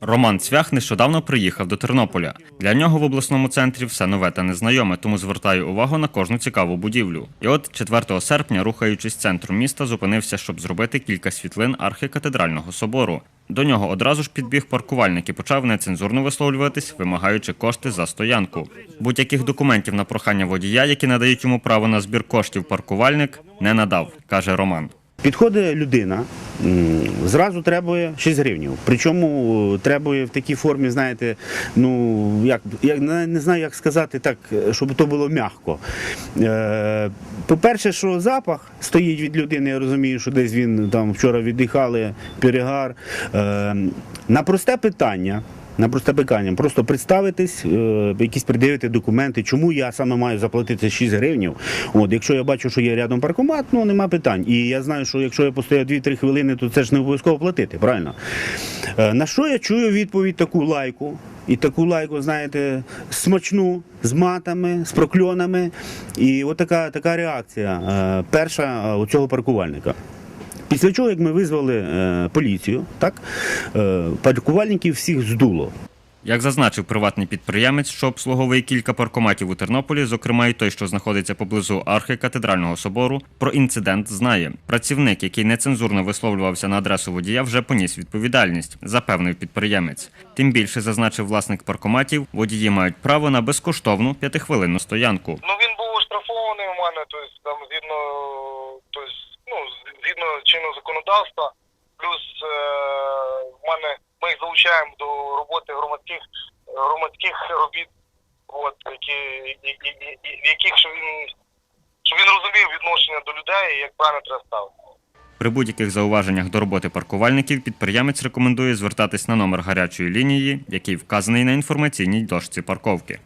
Роман Цвях нещодавно приїхав до Тернополя. Для нього в обласному центрі все нове та незнайоме, тому звертає увагу на кожну цікаву будівлю. І от 4 серпня, рухаючись центром міста, зупинився, щоб зробити кілька світлин архікатедрального собору. До нього одразу ж підбіг паркувальник і почав нецензурно висловлюватись, вимагаючи кошти за стоянку. Будь-яких документів на прохання водія, які надають йому право на збір коштів, паркувальник не надав, каже Роман. Підходить людина, зразу требує 6 гривнів. Причому требує в такій формі, знаєте, ну як я не знаю, як сказати так, щоб то було м'яко. Е, по-перше, що запах стоїть від людини, я розумію, що десь він там вчора віддихали, перегар. Е, на просте питання. На просте питання, просто представитись, е, якісь придивити документи, чому я саме маю заплатити 6 гривнів. От, якщо я бачу, що є рядом паркомат, ну нема питань. І я знаю, що якщо я постояв 2-3 хвилини, то це ж не обов'язково платити, правильно? Е, на що я чую відповідь таку лайку? І таку лайку, знаєте, смачну, з матами, з прокльонами. І от така, така реакція. е, перша е, у цього паркувальника. Після чого, як ми визвали е, поліцію, так, е, паркувальників всіх здуло. Як зазначив приватний підприємець, що обслуговує кілька паркоматів у Тернополі, зокрема і той, що знаходиться поблизу архікатедрального собору, про інцидент знає. Працівник, який нецензурно висловлювався на адресу водія, вже поніс відповідальність, запевнив підприємець. Тим більше зазначив власник паркоматів, водії мають право на безкоштовну п'ятихвилинну стоянку. Ну він був оштрафований у мене, тобто там згідно, тобто, ну, згідно чинного законодавства. Плюс е, мене ми їх залучаємо до роботи громадських громадських робіт, от які і- і- і- і- яких що він щоб він розумів відношення до людей, і як правильно треба ставити. При будь-яких зауваженнях до роботи паркувальників підприємець рекомендує звертатись на номер гарячої лінії, який вказаний на інформаційній дошці парковки.